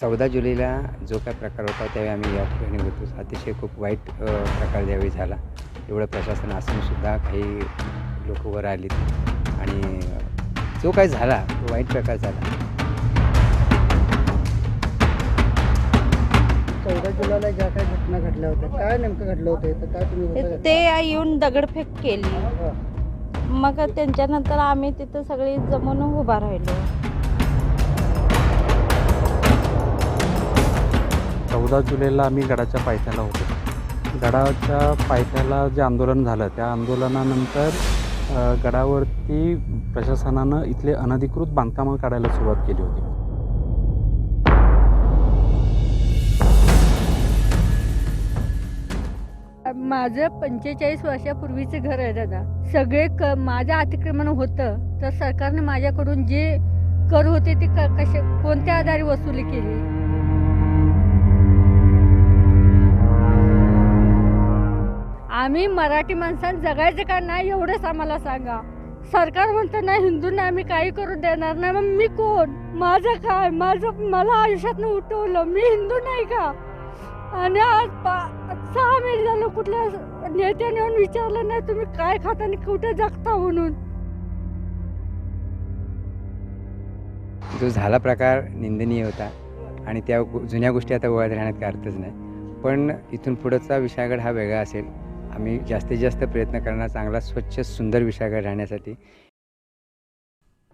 चौदा जुलैला जो काय प्रकार होता त्यावेळी आम्ही या ठिकाणी होतो. अतिशय खूप वाईट प्रकार त्यावेळी झाला. एवढं प्रशासन असूनसुद्धा काही लोक वर आलीत. आणि जो काय झाला तो वाईट प्रकार झाला. चौदा जुलैला ज्या काही घटना घडल्या होत्या काय नेमकं घडलं होतं इथं? काय तुम्ही ते- होतं ते येऊन दगडफेक केली. हां. मग त्यांच्यानंतर आम्ही तिथं सगळी जमून उभा राहिलो. चौदा जुलैला आम्ही गडाच्या पायथ्याला होतो. गडाच्या पायथ्याला जे आंदोलन झालं त्या आंदोलनानंतर गडावरती प्रशासनानं इथले अनधिकृत बांधकामं काढायला सुरुवात केली होती. माझं पंचेचाळीस वर्षापूर्वीचं घर आहे दादा. सगळे क माझं अतिक्रमण होतं तर सरकारने माझ्याकडून जे कर होते ते क कशा कोणत्या आधारे वसुली केली? आम्ही मराठी माणसांना जगायचं का नाही एवढंच आम्हाला सांगा. सरकार म्हणतं नाही हिंदूंना आम्ही काही करू देणार नाही. मग मी कोण? माझं काय? माझं मला आयुष्यातनं उठवलं. मी हिंदू नाही का? आणि आज पा- सहा महिने झालं कुठल्या नेत्याने येऊन विचारलं नाही तुम्ही काय खाता आणि कुठे जगता म्हणून? जो झाला प्रकार निंदनीय होता आणि त्या गो- जुन्या गोष्टी आता वळत राहण्यात काय अर्थच नाही. पण इथून पुढचा विशाळगड हा वेगळा असेल. आम्ही जास्तीत जास्त प्रयत्न करणार चांगला स्वच्छ सुंदर विशाळगड राहण्यासाठी.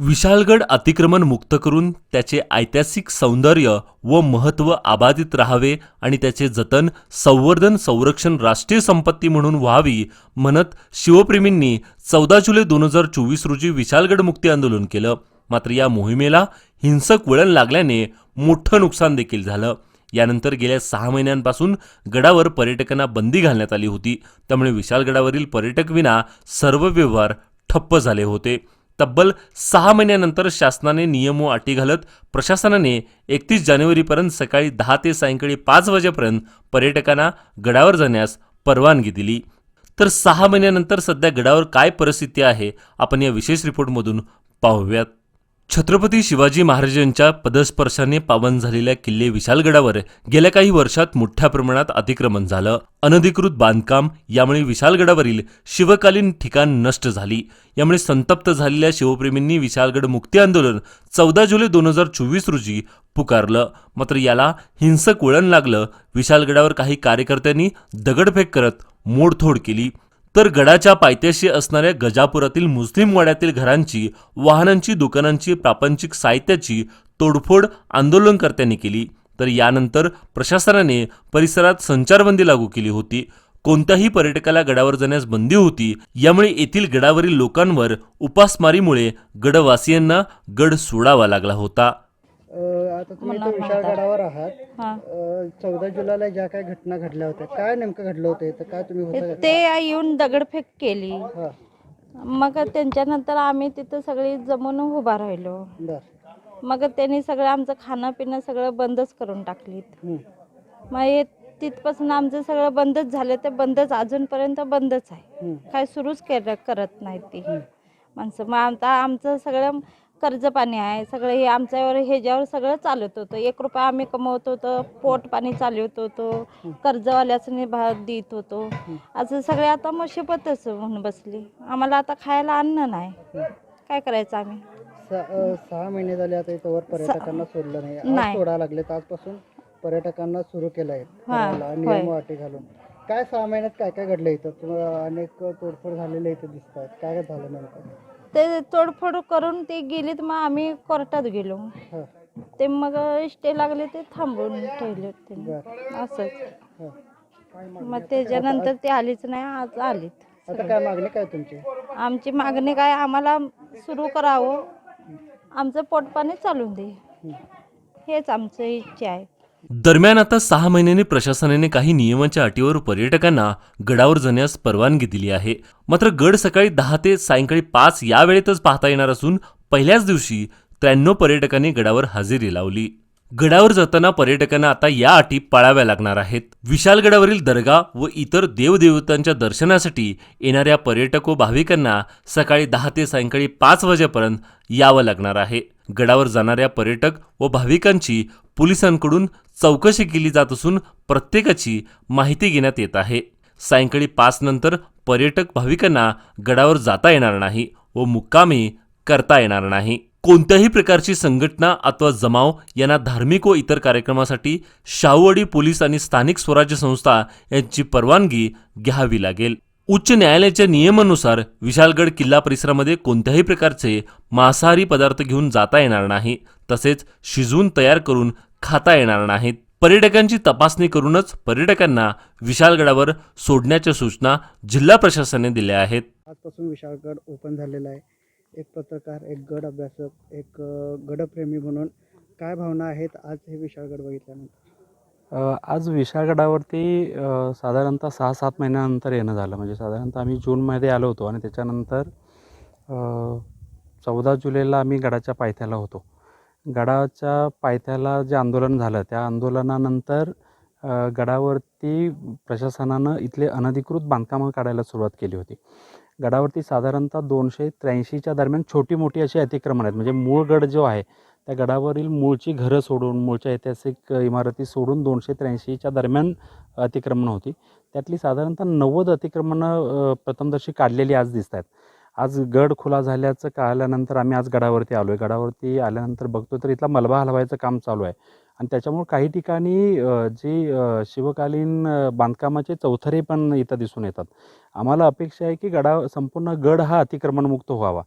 विशाळगड अतिक्रमण मुक्त करून त्याचे ऐतिहासिक सौंदर्य व महत्त्व अबाधित राहावे आणि त्याचे जतन संवर्धन संरक्षण राष्ट्रीय संपत्ती म्हणून व्हावी म्हणत शिवप्रेमींनी चौदा जुलै दोन हजार चोवीस रोजी विशाळगड मुक्ती आंदोलन केलं. मात्र या मोहिमेला हिंसक वळण लागल्याने मोठं नुकसान देखील झालं. यानंतर गेल्या सहा महिन्यांपासून गडावर पर्यटकांना बंदी घालण्यात आली होती. त्यामुळे विशालगडावरील पर्यटक विना सर्व व्यवहार ठप्प झाले होते. तब्बल सहा महिन्यानंतर शासनाने नियम व अटी घालत प्रशासनाने एकतीस जानेवारीपर्यंत सकाळी दहा ते सायंकाळी पाच वाजेपर्यंत पर्यटकांना गडावर जाण्यास परवानगी दिली. तर सहा महिन्यानंतर सध्या गडावर काय परिस्थिती आहे? आपण या विशेष रिपोर्टमधून पाहूयात. छत्रपती शिवाजी महाराजांच्या पदस्पर्शाने पावन झालेल्या किल्ले विशालगडावर गेल्या काही वर्षात मोठ्या प्रमाणात अतिक्रमण झालं. अनधिकृत बांधकाम यामुळे विशालगडावरील शिवकालीन ठिकाण नष्ट झाली. यामुळे संतप्त झालेल्या शिवप्रेमींनी विशालगड मुक्ती आंदोलन चौदा जुलै दोन हजार चोवीस रोजी पुकारलं. मात्र याला हिंसक वळण लागलं. विशालगडावर काही कार्यकर्त्यांनी दगडफेक करत मोडतोड केली. तर गडाच्या पायथ्याशी असणाऱ्या गजापुरातील मुस्लिम वाड्यातील घरांची वाहनांची दुकानांची प्रापंचिक साहित्याची तोडफोड आंदोलनकर्त्यांनी केली. तर यानंतर प्रशासनाने परिसरात संचारबंदी लागू केली होती. कोणत्याही पर्यटकाला गडावर जाण्यास बंदी होती. यामुळे येथील गडावरील लोकांवर उपासमारीमुळे गडवासियांना गड सोडावा लागला होता. आता तुम्ही इथं मुन्नार विशाळगडावर आहात. हां. अं, चौदा जुलैला ज्या काही घटना घडल्या होत्या काय नेमकं घडलं होतं इथं? काय तुम्ही होतं? ते येऊन दगडफेक केली. हां. मग त्यांच्यानंतर आम्ही तिथं सगळी जमून उभा राहिलो. बर. मग त्यांनी सगळं आमचं खाणं पिणं सगळं बंदच करून टाकलीत. मग हे तिथपासून आमचं सगळं बंदच झालं. ते बंदच अजूनपर्यंत बंदच आहे. काय सुरूच केलं करत नाहीत ती माणसं. मग आता आमचं सगळं कर्ज पाणी आहे सगळं हे आमच्यावर ह्याच्यावर सगळं चालत होतं. एक रुपया आम्ही कमवत होतो पोट पाणी चालवत होतो कर्जवाल्याचं भा देत होतो. असं सगळे आता मुशिबतच होऊन बसली. आम्हाला आता खायला अन्न नाही. काय करायचं आम्ही? सहा महिने झाले आता इथं वर पर्यटकांना सोडलं नाही. सोडायला लागले आजपासून पर्यटकांना सुरू केलं आहे. नियम अटी घालून. काय सहा महिन्यात काय काय घडलं इथं? अनेक तोडफोड झालेले इथं दिसत आहेत काय काय झालं नेमकं? ते तोडफोड करून ते गेलीत मग आम्ही कोर्टात गेलो. हां. ते मग स्टे लागले ते थांबवून ठेवले बर. असंच. हां. मग त्याच्यानंतर ते आलीच नाही आज आलीत. आता काय मागणी काय तुमची? आमची मागणी काय आम्हाला सुरू करावं. आमचं पोटपाणी चालून दे. हेच आमचं इच्छा आहे. दरम्यान आता सहा महिन्यांनी प्रशासनाने काही नियमांच्या अटीवर पर्यटकांना गडावर जाण्यास परवानगी दिली आहे. मात्र गड सकाळी दहा ते सायंकाळी पाच या वेळेतच पाहता येणार असून पहिल्याच दिवशी त्र्याण्णव पर्यटकांनी गडावर हजेरी लावली. गडावर जाताना पर्यटकांना आता या अटी पाळाव्या लागणार आहेत. विशालगडावरील दर्गा व इतर देवदेवतांच्या दर्शनासाठी येणाऱ्या पर्यटक व भाविकांना सकाळी दहा ते सायंकाळी पाच वाजेपर्यंत यावं लागणार आहे. गडावर जाणाऱ्या पर्यटक व भाविकांची पोलिसांकडून चौकशी केली जात असून प्रत्येकाची माहिती घेण्यात येत आहे. सायंकाळी पाच नंतर पर्यटक भाविकांना गडावर जाता येणार नाही व मुक्कामी करता येणार नाही. कोणत्याही प्रकारची संघटना अथवा जमाव यांना धार्मिक व इतर कार्यक्रमासाठी शाहूवाडी पोलीस आणि स्थानिक स्वराज्य संस्था यांची परवानगी घ्यावी लागेल. उच्च न्यायालयाच्या नियमानुसार विशालगड किल्ला परिसरामध्ये कोणत्याही प्रकारचे मांसाहारी पदार्थ घेऊन जाता येणार नाही तसेच शिजवून तयार करून खाता येणार नाहीत. पर्यटकांची तपासणी करूनच पर्यटकांना विशालगडावर सोडण्याच्या सूचना जिल्हा प्रशासनाने दिल्या आहेत. आजपासून विशाळगड ओपन झालेला आहे. एक पत्रकार एक गड अभ्यासक एक अ, गडप्रेमी म्हणून काय भावना आहेत आज हे विशाळगड बघितल्यानंतर? आज विशाळगडावरती साधारणतः सहा सात महिन्यानंतर येणं झालं. म्हणजे साधारणतः आम्ही जूनमध्ये आलो होतो आणि त्याच्यानंतर चौदा जुलैला आम्ही गडाच्या पायथ्याला होतो. गडाच्या पायथ्याला जे आंदोलन झालं त्या आंदोलनानंतर गडावरती प्रशासनानं इथले अनधिकृत बांधकामं काढायला सुरुवात केली होती. गडावरती साधारणतः दोनशे त्र्याऐंशीच्या दरम्यान छोटी मोठी अशी अतिक्रमण आहेत. म्हणजे मूळ गड जो आहे त्या गडावरील मूळची घरं सोडून मूळच्या ऐतिहासिक इमारती सोडून दोनशे त्र्याऐंशीच्या दरम्यान अतिक्रमणं होती. त्यातली साधारणतः नव्वद अतिक्रमणं प्रथमदर्शी काढलेली आज दिसत आहेत. आज गड खुला झाल्याचं कळल्यानंतर आम्ही आज गडावरती आलो आहे गडावरती आल्यानंतर बघतो तर इथला मलबा हलवायचं काम चालू आहे. आणि त्याच्यामुळे काही ठिकाणी जी शिवकालीन बांधकामाचे चौथरे पण इथं दिसून येतात. आम्हाला अपेक्षा आहे की गडा संपूर्ण गड हा अतिक्रमणमुक्त व्हावा.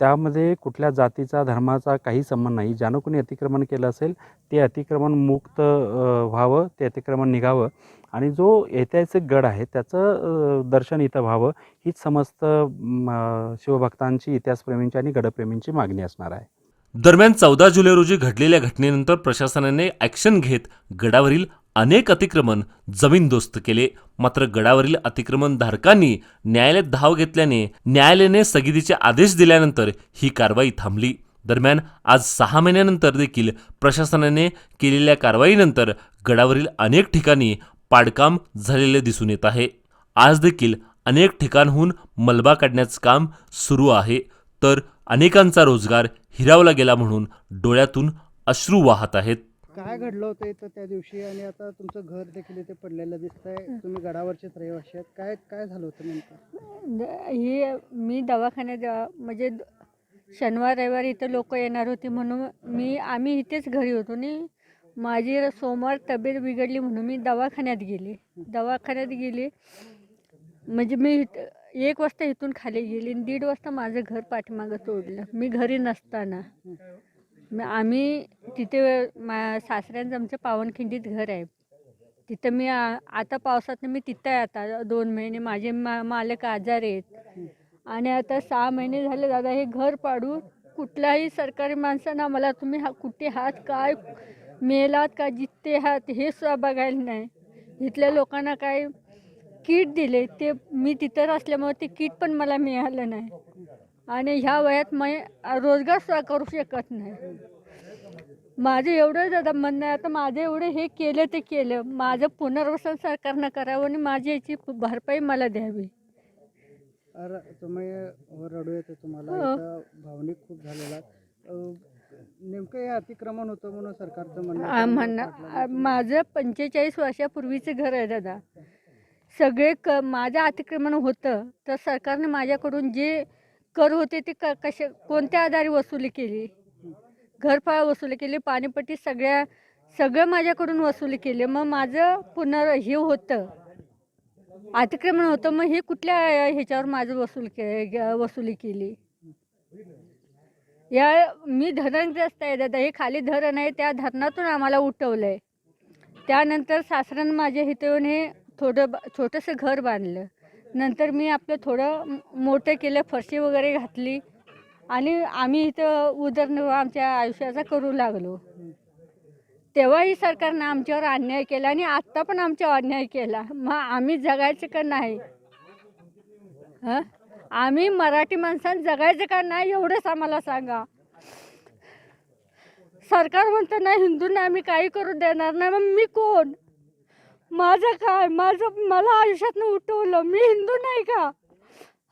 त्यामध्ये कुठल्या जातीचा धर्माचा काही संबंध नाही. ज्यानं कोणी अतिक्रमण केलं असेल ते अतिक्रमण मुक्त व्हावं ते अतिक्रमण निघावं. आणि जो ऐतिहासिक गड आहे त्याचं दर्शन इथं व्हावं हीच समस्त म, शिवभक्तांची इतिहासप्रेमींची आणि गडप्रेमींची मागणी असणार आहे. दरम्यान चौदा जुलै रोजी घडलेल्या घटनेनंतर प्रशासनाने ॲक्शन घेत गडावरील अनेक अतिक्रमण जमीनदोस्त केले. मात्र गडावरील अतिक्रमण धारकांनी न्यायालयात धाव घेतल्याने न्यायालयाने स्थगितीचे आदेश दिल्यानंतर ही कारवाई थांबली. दरम्यान आज सहा महिन्यानंतर देखील प्रशासनाने केलेल्या कारवाईनंतर गडावरील अनेक ठिकाणी पाडकाम झालेले दिसून येत आहे. आज देखील अनेक ठिकाणहून मलबा काढण्याचं काम सुरू आहे. तर अनेकांचा रोजगार हिरावला गेला म्हणून डोळ्यातून अश्रू वाहत आहेत. काय घडलं होतं इथं त्या दिवशी? आणि आता तुमचं घर देखील इथे पडलेलं दिसतंय. तुम्ही गडावरचेच रहिवाशी आहेत. काय काय झालं होतं नेमकं? द- ही मी दवाखान्यात म्हणजे द- शनिवार रविवार इथं लोक येणार होती म्हणून मी आम्ही इथेच घरी होतो आणि माझी सोमवार तब्येत बिघडली म्हणून मी दवाखान्यात गेली. दवाखान्यात गेली. म्हणजे मी इथं- एक वाजता इथून खाली गेली आणि दीड वाजता माझं घर पाठीमागं तोडलं मी घरी नसताना. मग आम्ही तिथे मा सासऱ्यांचं आमच्या पावनखिंडीत घर आहे. तिथं मी आ- आता पावसात मी तिथं आहे आता दोन महिने. माझे मा मालक आजार आहेत. आणि आता सहा महिने झाले दादा हे घर पाडू. कुठल्याही सरकारी माणसानं मला तुम्ही हा कुठे हात काय मेलात का जिथे हात हे सुद्धा बघायला नाही. इथल्या लोकांना काय किट दिले ते मी तिथं असल्यामुळे ते किट पण मला मिळालं नाही. आणि ह्या वयात मी रोजगार सुद्धा करू शकत नाही. माझं एवढं दादा म्हणणं आहे आता माझं एवढं हे केलं ते केलं. माझं पुनर्वसन सरकारनं करावं आणि माझी याची भरपाई मला द्यावी. तुम्ही रडू येते तुम्हाला. हो. भावनिक खूप झालेला नेमकं हे अतिक्रमण होतं म्हणून सरकारचं म्हणणं म्हणणं माझं पंचेचाळीस वर्षापूर्वीचं घर आहे दादा. सगळे क माझं अतिक्रमण होतं तर सरकारने माझ्याकडून जे कर होते ते क कशा कोणत्या आधारे वसुली केली? घरफाळ वसुली केली पाणीपट्टी सगळ्या सगळं माझ्याकडून वसुली केली. मग माझं पुनर हे होतं अतिक्रमण होतं मग हे कुठल्या ह्याच्यावर माझं वसूल के ग- वसुली केली? या मी धरणग्रस्त आहे दादा हे खाली धरण आहे त्या धरणातून आम्हाला उठवलं आहे त्यानंतर सासऱ्यानं माझ्या इथं येऊन हे थोडं ब- छोटंसं घर बांधलं. नंतर मी आपलं थोडं मोठं केलं फरशी वगैरे घातली. आणि आम्ही इथं उदरनिर्वाह आमच्या आयुष्याचा करू लागलो. तेव्हाही सरकारनं आमच्यावर अन्याय केला आणि आत्ता पण आमच्यावर अन्याय केला. मग आम्ही जगायचं का नाही? हां? आम्ही मराठी माणसानं जगायचं का नाही एवढंच आम्हाला सांगा. सरकार म्हणतं नाही हिंदूंना आम्ही काही करू देणार नाही. मग मी कोण? माझं काय? माझं मला आयुष्यातनं उठवलं. मी हिंदू नाही का?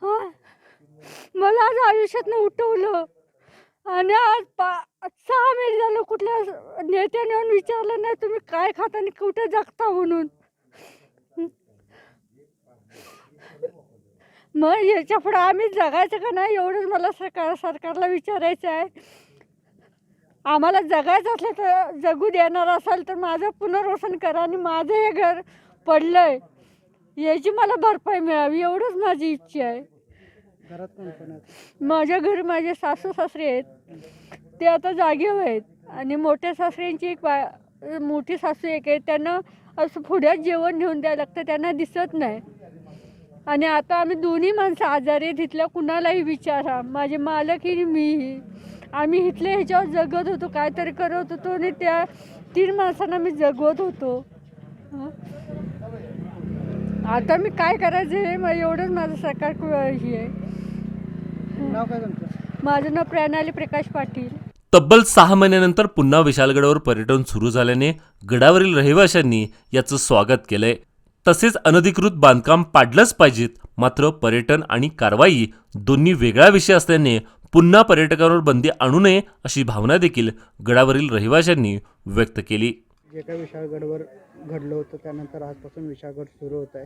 हां? मला आज आयुष्यातनं उठवलं. आणि आज पा सहा महिने झालं कुठल्या नेत्याने येऊन विचारलं नाही तुम्ही काय खाता आणि कुठे जगता म्हणून? मग याच्यापुढे आम्ही जगायचं का नाही एवढंच मला सरकार सरकारला विचारायचं आहे. आम्हाला जगायचं असलं तर जगू देणार असाल तर माझं पुनर्वसन करा आणि माझं हे घर पडलंय. याची मला भरपाई मिळावी एवढंच माझी इच्छा आहे. घरात कोण कोण आहे माझ्या घरी माझे सासू सासरे आहेत. ते आता जागेवर आहेत. आणि मोठ्या सासऱ्यांची एक बा मोठी सासू एक आहे. त्यांना असं पुढ्यात जेवण घेऊन द्यायला लागतं त्यांना दिसत नाही. आणि आता आम्ही दोन्ही माणसं आजारी आहेत. इथल्या कुणालाही विचारा. माझे मालक ही मीही. आम्ही इथल्या ह्याच्यावर जगत होतो काहीतरी करत होतो आणि त्या तीन माणसांना मी जगवत होतो. आता मी काय करायचं हे मग एवढंच माझं सरकार हे आहे. नाव काय तुमचं? माझं नाव प्रणाली प्रकाश पाटील. तब्बल सहा महिन्यानंतर पुन्हा विशालगडावर पर्यटन सुरू झाल्याने गडावरील रहिवाशांनी याचं स्वागत केलंय. तसेच अनधिकृत बांधकाम पाडलंच पाहिजेत मात्र पर्यटन आणि कारवाई दोन्ही वेगळा विषय असल्याने पुन्हा पर्यटकांवर बंदी आणू नये अशी भावना देखील गडावरील रहिवाशांनी व्यक्त केली. जे काही विशाळगडवर घडलं होतं त्यानंतर आजपासून विशाळगड सुरू होत आहे.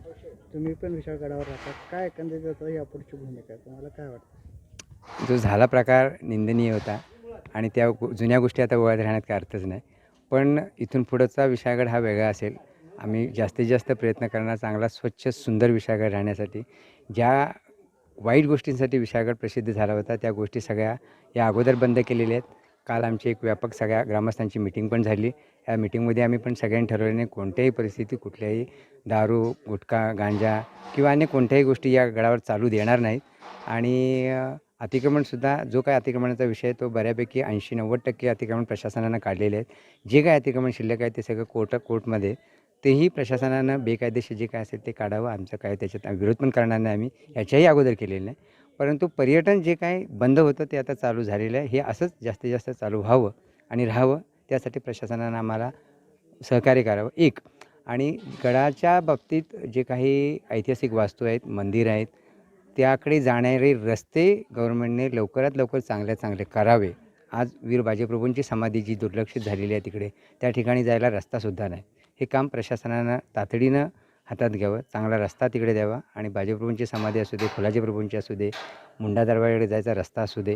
तुम्ही पण विशाळगडावर राहतात. काय एकंदरीत यापुढची भूमिका आहे? तुम्हाला काय वाटतं? जो झाला प्रकार निंदनीय होता आणि त्या जुन्या गोष्टी आता वळत राहण्यात काय अर्थच नाही. पण इथून पुढचा विशाळगड हा वेगळा असेल. आम्ही जास्तीत जास्त प्रयत्न करणार चांगला स्वच्छ सुंदर विशाळगड राहण्यासाठी. ज्या वाईट गोष्टींसाठी विशाळगड प्रसिद्ध झाला होता. त्या गोष्टी सगळ्या या अगोदर बंद केलेल्या आहेत. काल आमची एक व्यापक सगळ्या ग्रामस्थांची मिटिंग पण झाली. या मिटिंगमध्ये आम्ही पण सगळ्यांनी ठरवल्याने कोणत्याही परिस्थिती कुठल्याही दारू गुटखा गांजा किंवा अन्य कोणत्याही गोष्टी या गडावर चालू देणार नाहीत. आणि अतिक्रमणसुद्धा जो काय अतिक्रमणाचा विषय आहे तो बऱ्यापैकी ऐंशी नव्वद टक्के अतिक्रमण प्रशासनानं काढलेले आहेत. जे काय अतिक्रमण शिल्लक आहे ते सगळं कोर्ट कोर्टमध्ये तेही प्रशासनानं बेकायदेशीर जे काय असेल ते काढावं आमचं काय त्याच्यात विरोध पण करणार नाही आम्ही याच्याही अगोदर केलेलं नाही. परंतु पर्यटन जे काय बंद होतं ते आता चालू झालेलं आहे. हे असंच जास्तीत जास्त चालू व्हावं आणि राहावं त्यासाठी प्रशासनानं आम्हाला सहकार्य करावं. एक आणि गडाच्या बाबतीत जे काही ऐतिहासिक वास्तू आहेत मंदिर आहेत त्याकडे जाणारे रस्ते गव्हर्नमेंटने लवकरात लवकर चांगल्या चांगले करावे. आज वीर बाजीप्रभूंची समाधी जी दुर्लक्षित झालेली आहे तिकडे त्या ठिकाणी जायला रस्तासुद्धा नाही. हे काम प्रशासनानं तातडीनं हातात घ्यावं. चांगला रस्ता तिकडे द्यावा आणि बाजीप्रभूंची समाधी असू दे फुलाजी प्रभूंची असू दे मुंडा दरबाराकडे जायचा रस्ता असू दे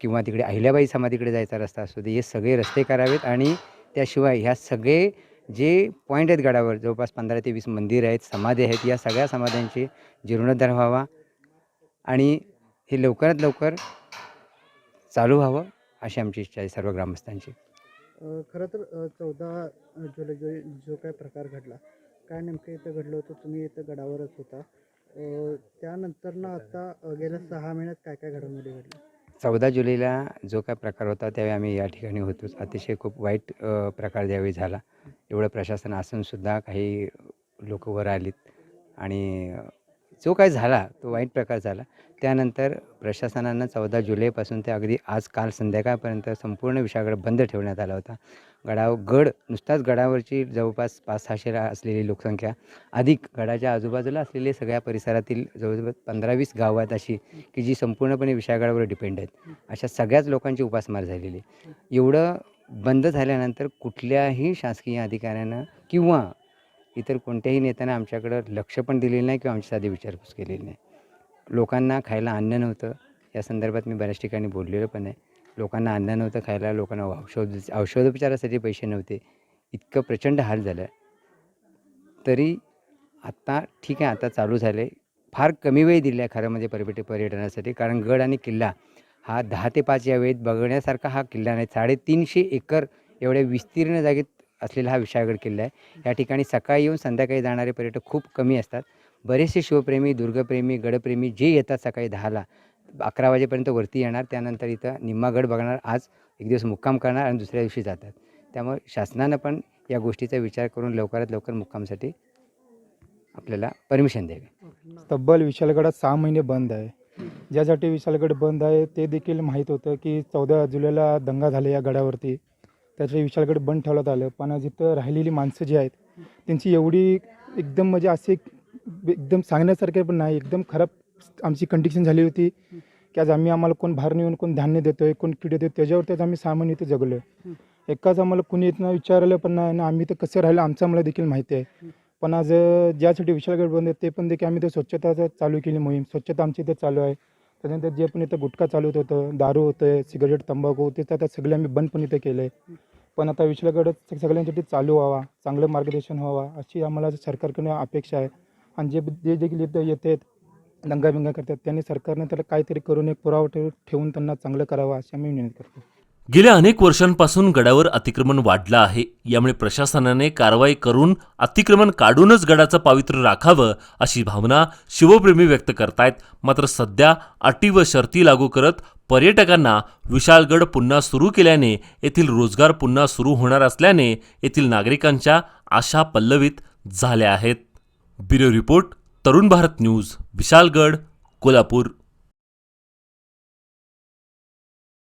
किंवा तिकडे अहिल्याबाई समाधीकडे जायचा रस्ता असू दे हे सगळे रस्ते करावेत आणि त्याशिवाय ह्या सगळे जे पॉईंट आहेत गडावर जवळपास पंधरा ते वीस मंदिर आहेत समाधी आहेत या सगळ्या समाध्यांची जीर्णोद्धार व्हावा आणि हे लवकरात लवकर चालू व्हावं अशी आमची इच्छा आहे सर्व ग्रामस्थांची. खरं तर चौदा जुलै जो जो काय प्रकार घडला काय नेमकं इथं घडलं होतं तुम्ही इथं गडावरच होता. त्यानंतर ना आता गेल्या सहा महिन्यात काय काय घडामोडी घडल्या चौदा जुलैला जो काय प्रकार होता त्यावेळी आम्ही या ठिकाणी होतोच अतिशय खूप वाईट प्रकार त्यावेळी झाला. एवढं प्रशासन असूनसुद्धा काही लोक वर आलीत. आणि जो काय झाला तो वाईट प्रकार झाला त्यानंतर प्रशासनानं चौदा जुलैपासून ते अगदी आज काल संध्याकाळपर्यंत संपूर्ण विशागड बंद ठेवण्यात आला होता गडाव गड नुसताच गडावरची जवळपास पाच सहाशे असलेली लोकसंख्या अधिक गडाच्या आजूबाजूला असलेले सगळ्या परिसरातील जवळजवळ पंधरा वीस गावं आहेत अशी की जी संपूर्णपणे विषयागडावर डिपेंड आहेत अशा सगळ्याच लोकांची उपासमार झालेली आहे. एवढं बंद झाल्यानंतर कुठल्याही शासकीय अधिकाऱ्यानं किंवा इतर कोणत्याही नेत्याने आमच्याकडं लक्ष पण दिलेलं नाही किंवा आमची साधी विचारपूस केलेली नाही. लोकांना खायला अन्न नव्हतं. या संदर्भात मी बऱ्याच ठिकाणी बोललेलं पण आहे. लोकांना अन्न नव्हतं खायला लोकांना औषध औषधोपचारासाठी पैसे नव्हते. इतकं प्रचंड हाल झालं. तरी आत्ता ठीक आहे आता चालू झालं. आहे फार कमी वेळ दिला आहे खरं म्हणजे पर्यट पर्यटनासाठी कारण गड आणि किल्ला हा दहा ते पाच या वेळेत बघण्यासारखा हा किल्ला नाही. साडेतीनशे एकर एवढ्या विस्तीर्ण जागेत असलेला हा विशाळगड किल्ला आहे. या ठिकाणी सकाळी येऊन संध्याकाळी जाणारे पर्यटक खूप कमी असतात. बरेचसे शिवप्रेमी दुर्गप्रेमी गडप्रेमी जे येतात सकाळी दहाला अकरा वाजेपर्यंत वरती येणार त्यानंतर इथं निम्मागड बघणार आज एक दिवस मुक्काम करणार आणि दुसऱ्या दिवशी जातात. त्यामुळे शासनानं पण या गोष्टीचा विचार करून लवकरात लवकर मुक्कामसाठी आपल्याला परमिशन द्यावी. तब्बल विशालगडात सहा महिने बंद आहे. ज्यासाठी विशालगड बंद आहे ते देखील माहीत होतं की चौदा जुलैला दंगा झाले या गडावरती. त्याच्या विशालकडे बंद ठेवण्यात आलं. पण जिथं राहिलेली माणसं जी आहेत त्यांची एवढी एकदम म्हणजे असे एकदम सांगण्यासारखे पण नाही. एकदम खराब आमची कंडिशन झाली होती की आज आम्ही आम्हाला कोण बाहेर नेऊन कोण धान्य देतो आहे कोण किडे देतो त्याच्यावरतीच आम्ही सामान इथे जगलो आहे एकाच आम्हाला कुणी इथनं विचारलं पण नाही ना आम्ही तर कसं राहिलं आमचं आम्हाला देखील माहिती आहे. पण आज ज्यासाठी विशालगड बंद आहे ते पण देखील आम्ही ते स्वच्छता चालू केली मोहीम. स्वच्छता आमची इथे चालू आहे. त्याच्यानंतर जे पण इथं गुटखा चालू होत होतं दारू होतं सिगरेट तंबाखू ते तर आता सगळे आम्ही बंद पण इथं केलं आहे पण आता विशालगड सगळ्यांसाठी चालू व्हावा चांगलं मार्गदर्शन व्हावा अशी आम्हाला सरकारकडून अपेक्षा आहे. आणि जे जे देखील इथं येते दंगाबिंगा करतात त्यांनी सरकारने त्याला काहीतरी करून एक पुरावा ठेवून त्यांना चांगलं करावं अशी आम्ही विनंती करतो. गेल्या अनेक वर्षांपासून गडावर अतिक्रमण वाढलं आहे. यामुळे प्रशासनाने कारवाई करून अतिक्रमण काढूनच गडाचं पावित्र्य राखावं अशी भावना शिवप्रेमी व्यक्त करतायत. मात्र सध्या अटी व शर्ती लागू करत पर्यटकांना विशाळगड पुन्हा सुरू केल्याने येथील रोजगार पुन्हा सुरू होणार असल्याने येथील नागरिकांच्या आशा पल्लवित झाल्या आहेत. Bureau report Tarun Bharat news Vishalgad Kolhapur.